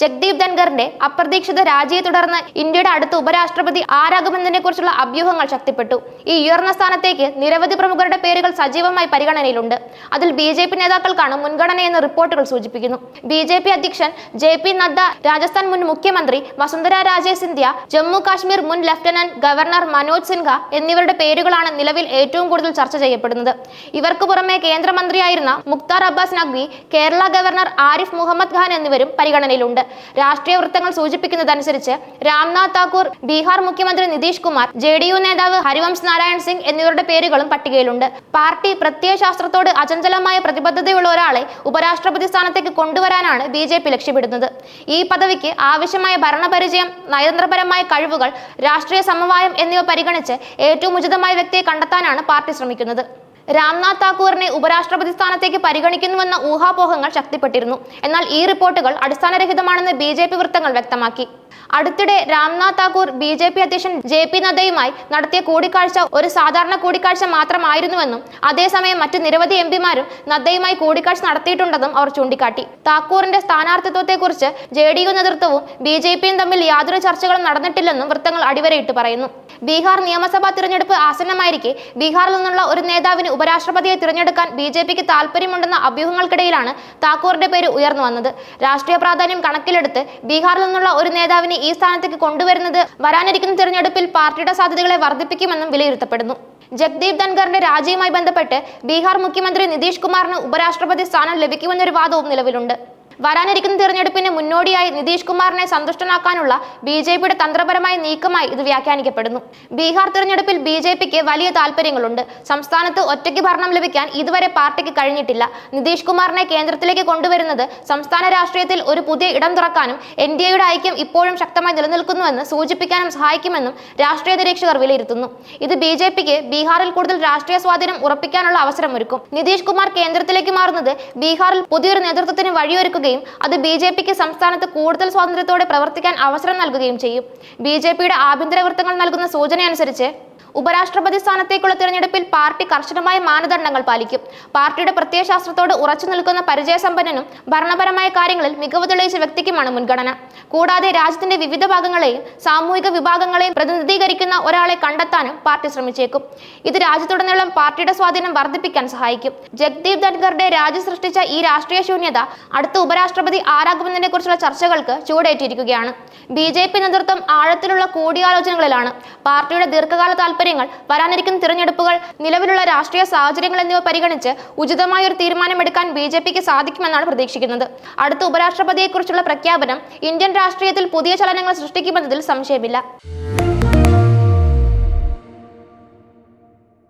ജഗ്ദീപ് ധൻഖറിന്റെ അപ്രതീക്ഷിത രാജിയെ തുടർന്ന് ഇന്ത്യയുടെ അടുത്ത ഉപരാഷ്ട്രപതി ആരാകുമെന്നതിനെ കുറിച്ചുള്ള അഭ്യൂഹങ്ങൾ ശക്തിപ്പെട്ടു. ഈ ഉയർന്ന സ്ഥാനത്തേക്ക് നിരവധി പ്രമുഖരുടെ പേരുകൾ സജീവമായി പരിഗണനയിലുണ്ട്. അതിൽ ബി ജെ പി നേതാക്കൾക്കാണ് മുൻഗണനയെന്ന് റിപ്പോർട്ടുകൾ സൂചിപ്പിക്കുന്നു. ബി ജെ പി അധ്യക്ഷൻ ജെ പി നദ്ദ രാജസ്ഥാൻ മുൻ മുഖ്യമന്ത്രി വസുന്ധര രാജെ സിന്ധ്യ ജമ്മു കാശ്മീർ മുൻ ലഫ്റ്റനന്റ് ഗവർണർ മനോജ് സിൻഹ എന്നിവരുടെ പേരുകളാണ് നിലവിൽ ഏറ്റവും കൂടുതൽ ചർച്ച ചെയ്യപ്പെടുന്നത്. ഇവർക്ക് പുറമെ കേന്ദ്രമന്ത്രിയായിരുന്ന മുക്താർ അബ്ബാസ് നഖ്വി കേരള ഗവർണർ ആരിഫ് മുഹമ്മദ് ഖാൻ എന്നിവരും പരിഗണനയിലുണ്ട്. രാഷ്ട്രീയ വൃത്തങ്ങൾ സൂചിപ്പിക്കുന്നതനുസരിച്ച് രാംനാഥ് താക്കൂർ ബീഹാർ മുഖ്യമന്ത്രി Nitish Kumar J D U നേതാവ് ഹരിവംശ് നാരായൺ സിംഗ് എന്നിവരുടെ പേരുകളും പട്ടികയിലുണ്ട്. പാർട്ടി പ്രത്യയശാസ്ത്രത്തോട് അചഞ്ചലമായ പ്രതിബദ്ധതയുള്ള ഒരാളെ ഉപരാഷ്ട്രപതി സ്ഥാനത്തേക്ക് കൊണ്ടുവരാനാണ് ബി ജെ പി ലക്ഷ്യമിടുന്നത്. ഈ പദവിക്ക് ആവശ്യമായ ഭരണപരിചയം നയതന്ത്രപരമായ കഴിവുകൾ രാഷ്ട്രീയ സമവായം എന്നിവ പരിഗണിച്ച് ഏറ്റവും ഉചിതമായ വ്യക്തിയെ കണ്ടെത്താനാണ് പാർട്ടി ശ്രമിക്കുന്നത്. രാംനാഥ് താക്കൂറിനെ ഉപരാഷ്ട്രപതി സ്ഥാനത്തേക്ക് പരിഗണിക്കുന്നുവെന്ന ഊഹാപോഹങ്ങൾ ശക്തിപ്പെട്ടിരുന്നു. എന്നാൽ ഈ റിപ്പോർട്ടുകൾ അടിസ്ഥാനരഹിതമാണെന്ന് ബി ജെ പി വൃത്തങ്ങൾ വ്യക്തമാക്കി. അടുത്തിടെ Ramnath Thakur B J P അധ്യക്ഷൻ ജെ പി നദ്ദയുമായി നടത്തിയ കൂടിക്കാഴ്ച ഒരു സാധാരണ കൂടിക്കാഴ്ച മാത്രമായിരുന്നുവെന്നും അതേസമയം മറ്റ് നിരവധി എം പിമാരും നദ്ദയുമായി കൂടിക്കാഴ്ച നടത്തിയിട്ടുണ്ടെന്നും അവർ ചൂണ്ടിക്കാട്ടി. താക്കൂറിന്റെ സ്ഥാനാർത്ഥിത്വത്തെക്കുറിച്ച് ജെ ഡി യു നേതൃത്വവും ബി ജെ പിയും തമ്മിൽ യാതൊരു ചർച്ചകളും നടന്നിട്ടില്ലെന്നും വൃത്തങ്ങൾ അടിവരയിട്ട് പറയുന്നു. ബീഹാർ നിയമസഭാ തിരഞ്ഞെടുപ്പ് ആസന്നമായിരിക്കെ ബീഹാറിൽ നിന്നുള്ള ഒരു നേതാവിന് ഉപരാഷ്ട്രപതിയെ തിരഞ്ഞെടുക്കാൻ ബി ജെ പിക്ക് താല്പര്യമുണ്ടെന്ന അഭ്യൂഹങ്ങൾക്കിടയിലാണ് താക്കൂറിന്റെ പേര് ഉയർന്നു വന്നത്. രാഷ്ട്രീയ പ്രാധാന്യം കണക്കിലെടുത്ത് ബീഹാറിൽ നിന്നുള്ള ഒരു നേതാവിനെ ഈ സ്ഥാനത്തേക്ക് കൊണ്ടുവരുന്നത് വരാനിരിക്കുന്ന തിരഞ്ഞെടുപ്പിൽ പാർട്ടിയുടെ സാധ്യതകളെ വർദ്ധിപ്പിക്കുമെന്നും വിലയിരുത്തപ്പെടുന്നു. ജഗ്ദീപ് ധൻഖറിന്റെ രാജിയുമായി ബന്ധപ്പെട്ട് ബീഹാർ മുഖ്യമന്ത്രി നിതീഷ് കുമാറിന് ഉപരാഷ്ട്രപതി സ്ഥാനം ലഭിക്കുമെന്നൊരു വാദവും നിലവിലുണ്ട്. വരാനിരിക്കുന്ന തിരഞ്ഞെടുപ്പിന് മുന്നോടിയായി നിതീഷ് കുമാറിനെ സന്തുഷ്ടനാക്കാനുള്ള ബി ജെ പിയുടെ തന്ത്രപരമായ നീക്കമായി ഇത് വ്യാഖ്യാനിക്കപ്പെടുന്നു. ബീഹാർ തിരഞ്ഞെടുപ്പിൽ ബി ജെ പിക്ക് വലിയ താല്പര്യങ്ങളുണ്ട്. സംസ്ഥാനത്ത് ഒറ്റയ്ക്ക് ഭരണം ലഭിക്കാൻ ഇതുവരെ പാർട്ടിക്ക് കഴിഞ്ഞിട്ടില്ല. നിതീഷ് കുമാറിനെ കേന്ദ്രത്തിലേക്ക് കൊണ്ടുവരുന്നത് സംസ്ഥാന രാഷ്ട്രീയത്തിൽ ഒരു പുതിയ ഇടം തുറക്കാനും എൻ ഡി എയുടെ ഐക്യം ഇപ്പോഴും ശക്തമായി നിലനിൽക്കുന്നുവെന്ന് സൂചിപ്പിക്കാനും സഹായിക്കുമെന്നും രാഷ്ട്രീയ നിരീക്ഷകർ വിലയിരുത്തുന്നു. ഇത് ബി ജെ പിക്ക് ബീഹാറിൽ കൂടുതൽ രാഷ്ട്രീയ സ്വാധീനം ഉറപ്പിക്കാനുള്ള അവസരമൊരുക്കും. നിതീഷ് കുമാർ കേന്ദ്രത്തിലേക്ക് മാറുന്നത് ബീഹാറിൽ പുതിയൊരു നേതൃത്വത്തിന് വഴിയൊരുക്കുകയും അത് ബി ജെ പിക്ക് സംസ്ഥാനത്ത് കൂടുതൽ സ്വാതന്ത്ര്യത്തോടെ പ്രവർത്തിക്കാൻ അവസരം നൽകുകയും ചെയ്യും. ബി ജെ പിയുടെ ആഭ്യന്തര വൃത്തങ്ങൾ നൽകുന്ന സൂചനയനുസരിച്ച് ഉപരാഷ്ട്രപതി സ്ഥാനത്തേക്കുള്ള തിരഞ്ഞെടുപ്പിൽ പാർട്ടി കർശനമായ മാനദണ്ഡങ്ങൾ പാലിക്കും. പാർട്ടിയുടെ പ്രത്യയശാസ്ത്രത്തോട് ഉറച്ചു നിൽക്കുന്ന പരിചയസമ്പന്നനും ഭരണപരമായ കാര്യങ്ങളിൽ മികവ് തെളിയിച്ച വ്യക്തിക്കുമാണ് മുൻഗണന. കൂടാതെ രാജ്യത്തിന്റെ വിവിധ ഭാഗങ്ങളെയും സാമൂഹിക വിഭാഗങ്ങളെയും പ്രതിനിധീകരിക്കുന്ന ഒരാളെ കണ്ടെത്താനും പാർട്ടി ശ്രമിച്ചേക്കും. ഇത് രാജ്യത്തുടനീളം പാർട്ടിയുടെ സ്വാധീനം വർദ്ധിപ്പിക്കാൻ സഹായിക്കും. ജഗ്ദീപ് ധൻഖറുടെ രാജ്യം സൃഷ്ടിച്ച ഈ രാഷ്ട്രീയ ശൂന്യത അടുത്ത ഉപരാഷ്ട്രപതി ആരാകുമെന്നതിനെ കുറിച്ചുള്ള ചർച്ചകൾക്ക് ചൂടേറ്റിരിക്കുകയാണ് ബി നേതൃത്വം ആഴത്തിലുള്ള കൂടിയാലോചനകളിലാണ്. പാർട്ടിയുടെ ദീർഘകാല താല്പര്യങ്ങൾ വരാനിരിക്കുന്ന തിരഞ്ഞെടുപ്പുകൾ നിലവിലുള്ള രാഷ്ട്രീയ സാഹചര്യങ്ങൾ എന്നിവ പരിഗണിച്ച് ഉചിതമായ ഒരു തീരുമാനമെടുക്കാൻ ബി ജെ പിക്ക് സാധിക്കുമെന്നാണ് പ്രതീക്ഷിക്കുന്നത്. അടുത്ത ഉപരാഷ്ട്രപതിയെക്കുറിച്ചുള്ള പ്രഖ്യാപനം ഇന്ത്യൻ രാഷ്ട്രീയത്തിൽ പുതിയ ചലനങ്ങൾ സൃഷ്ടിക്കുമെന്നതിൽ സംശയമില്ല.